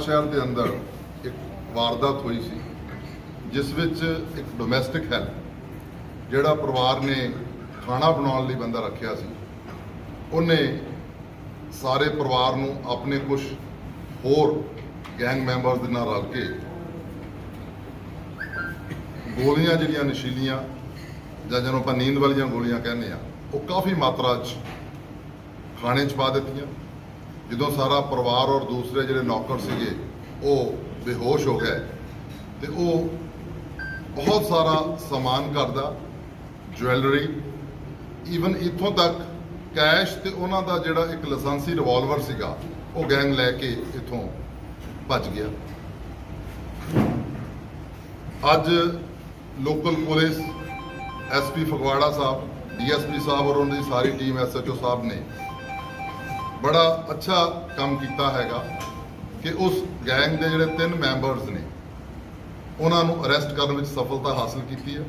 ਸ਼ਹਿਰ ਦੇ ਅੰਦਰ ਇੱਕ ਵਾਰਦਾਤ ਹੋਈ ਸੀ, ਜਿਸ ਵਿੱਚ ਇੱਕ ਡੋਮੈਸਟਿਕ ਹੈਲਪ ਜਿਹੜਾ ਪਰਿਵਾਰ ਨੇ ਖਾਣਾ ਬਣਾਉਣ ਲਈ ਬੰਦਾ ਰੱਖਿਆ ਸੀ, ਉਹਨੇ ਸਾਰੇ ਪਰਿਵਾਰ ਨੂੰ ਆਪਣੇ ਕੁਝ ਹੋਰ ਗੈਂਗ ਮੈਂਬਰਸ ਦੇ ਨਾਲ ਰਲ ਕੇ ਗੋਲੀਆਂ ਜਿਹੜੀਆਂ ਨਸ਼ੀਲੀਆਂ ਜਾਂ ਜਿਹਨੂੰ ਆਪਾਂ ਨੀਂਦ ਵਾਲੀਆਂ ਗੋਲੀਆਂ ਕਹਿੰਦੇ ਆ, ਉਹ ਕਾਫੀ ਮਾਤਰਾ 'ਚ ਖਾਣੇ 'ਚ ਪਾ ਦਿੱਤੀਆਂ। ਜਦੋਂ ਸਾਰਾ ਪਰਿਵਾਰ ਔਰ ਦੂਸਰੇ ਜਿਹੜੇ ਨੌਕਰ ਸੀਗੇ, ਉਹ ਬੇਹੋਸ਼ ਹੋ ਗਏ ਤੇ ਉਹ ਬਹੁਤ ਸਾਰਾ ਸਮਾਨ ਘਰ ਦਾ ਜੁਐਲਰੀ ਈਵਨ ਇੱਥੋਂ ਤੱਕ ਕੈਸ਼ ਤੇ ਉਹਨਾਂ ਦਾ ਜਿਹੜਾ ਇੱਕ ਲਾਇਸੈਂਸੀ ਰਿਵਾਲਵਰ ਸੀਗਾ, ਉਹ ਗੈਂਗ ਲੈ ਕੇ ਇੱਥੋਂ ਭੱਜ ਗਿਆ। ਅੱਜ local police SP Phagwara sahib DSP sahib ਔਰ ਉਹਨਾਂ ਦੀ ਸਾਰੀ ਟੀਮ ਐਸਐਚਓ ਸਾਹਿਬ ਨੇ ਬੜਾ ਅੱਛਾ ਕੰਮ ਕੀਤਾ ਹੈਗਾ ਕਿ ਉਸ ਗੈਂਗ ਦੇ ਜਿਹੜੇ ਤਿੰਨ ਮੈਂਬਰਸ ਨੇ, ਉਹਨਾਂ ਨੂੰ ਅਰੈਸਟ ਕਰਨ ਵਿੱਚ ਸਫਲਤਾ ਹਾਸਲ ਕੀਤੀ ਹੈ।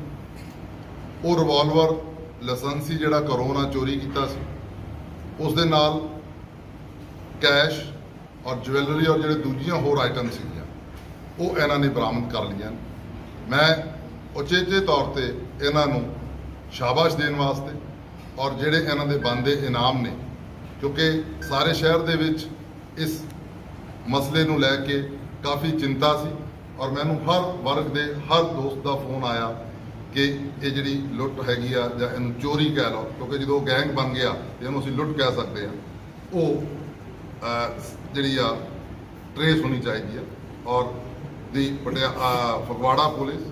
ਉਹ ਰਿਵਾਲਵਰ ਲਾਇਸੈਂਸੀ ਜਿਹੜਾ ਘਰੋਂ ਉਹਨਾਂ ਚੋਰੀ ਕੀਤਾ ਸੀ, ਉਸ ਦੇ ਨਾਲ ਕੈਸ਼ ਔਰ ਜੁਐਲਰੀ ਔਰ ਜਿਹੜੇ ਦੂਜੀਆਂ ਹੋਰ ਆਈਟਮ ਸੀਗੀਆਂ, ਉਹ ਇਹਨਾਂ ਨੇ ਬਰਾਮਦ ਕਰ ਲਈਆਂ। ਮੈਂ ਉਚੇਚੇ ਤੌਰ ਤੇ ਇਹਨਾਂ ਨੂੰ ਸ਼ਾਬਾਸ਼ ਦੇਣ ਵਾਸਤੇ ਔਰ ਜਿਹੜੇ ਇਹਨਾਂ ਦੇ ਬੰਦੇ ਇਨਾਮ ਨੇ ਕਿਉਂਕਿ ਸਾਰੇ ਸ਼ਹਿਰ ਦੇ ਵਿੱਚ ਇਸ ਮਸਲੇ ਨੂੰ ਲੈ ਕੇ ਕਾਫੀ ਚਿੰਤਾ ਸੀ ਔਰ ਮੈਨੂੰ ਹਰ ਵਰਗ ਦੇ ਹਰ ਦੋਸਤ ਦਾ ਫੋਨ ਆਇਆ ਕਿ ਇਹ ਜਿਹੜੀ ਲੁੱਟ ਹੈਗੀ ਆ ਜਾਂ ਇਹਨੂੰ ਚੋਰੀ ਕਹਿ ਲਓ, ਕਿਉਂਕਿ ਜਦੋਂ ਗੈਂਗ ਬਣ ਗਿਆ, ਇਹਨੂੰ ਅਸੀਂ ਲੁੱਟ ਕਹਿ ਸਕਦੇ ਆ ਉਹ ਜਿਹੜੀ ਆ ਟਰੇਸ ਹੋਣੀ ਚਾਹੀਦੀ ਆ। ਔਰ ਦੀ ਪਟਿਆ ਫਗਵਾੜਾ ਪੁਲਿਸ,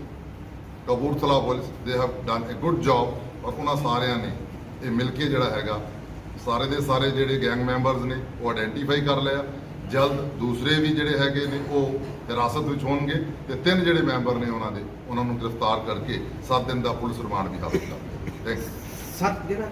ਕਪੂਰਥਲਾ ਪੁਲਿਸ ਦੇ have done a good job ਔਰ ਉਹਨਾਂ ਸਾਰਿਆਂ ਨੇ ਇਹ ਮਿਲ ਕੇ ਜਿਹੜਾ ਹੈਗਾ ਸਾਰੇ ਦੇ ਸਾਰੇ ਜਿਹੜੇ ਗੈਂਗ ਮੈਂਬਰਸ ਨੇ, ਉਹ ਆਇਡੈਂਟੀਫਾਈ ਕਰ ਲਿਆ। ਜਲਦ ਦੂਸਰੇ ਵੀ ਜਿਹੜੇ ਹੈਗੇ ਨੇ, ਉਹ ਹਿਰਾਸਤ ਵਿੱਚ ਹੋਣਗੇ ਤੇ ਤਿੰਨ ਜਿਹੜੇ ਮੈਂਬਰ ਨੇ ਉਹਨਾਂ ਦੇ, ਉਹਨਾਂ ਨੂੰ ਗ੍ਰਿਫਤਾਰ ਕਰਕੇ 7 ਦਿਨ ਦਾ ਪੁਲਿਸ ਰਿਮਾਂਡ ਵੀ ਹਾਸਲ ਕਰ ਲਿਆ। ਥੈਂਕਸ ਸੱਤ ਜਿਹੜਾ